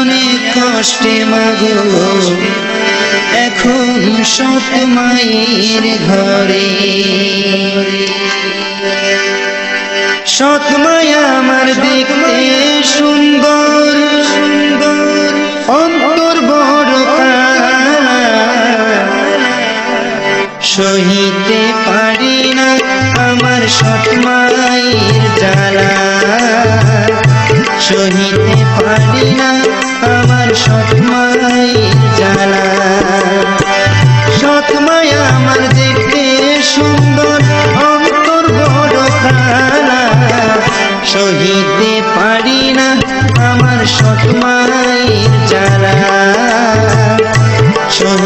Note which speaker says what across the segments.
Speaker 1: অনেক কষ্টে মাগো। এখন সত মায়ের ঘরে। সৎ মায়া আমার দেখতে সুন্দর। সুন্দর অন্তর বড় সহিতে পারি না আমার সৎ মায়ের জ্বালা। সহিতে আমার সৎ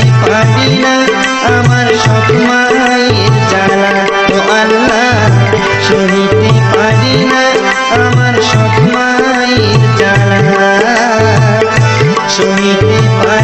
Speaker 1: সহিতে পারি না আমার সৎ মায়ের জ্বালা। ও আল্লাহ, সহিতে পারি না আমার মায়ের জ্বালা। সহিতে পারি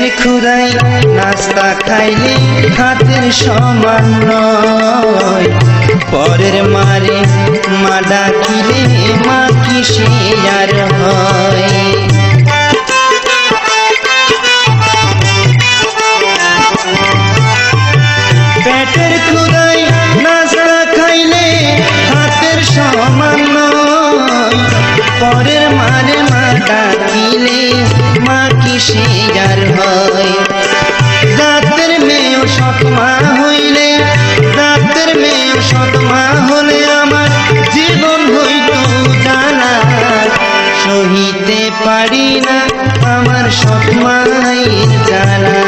Speaker 1: পেটের খুদাই নাস্তা খাইলে হাতের সমান পরের মারে মা ডাকিলে মা কিসে আর হয়? পারি না আমার সৎমায়ের জ্বালা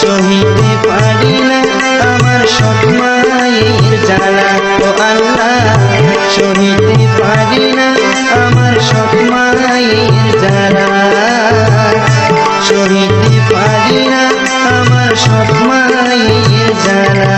Speaker 1: সহিতে পারি না আমার সৎমায়ের জ্বালা ও আল্লাহ, সহিতে পারি না আমার সৎমায়ের জ্বালা সহিতে পারি না আমার সৎমায়ের জ্বালা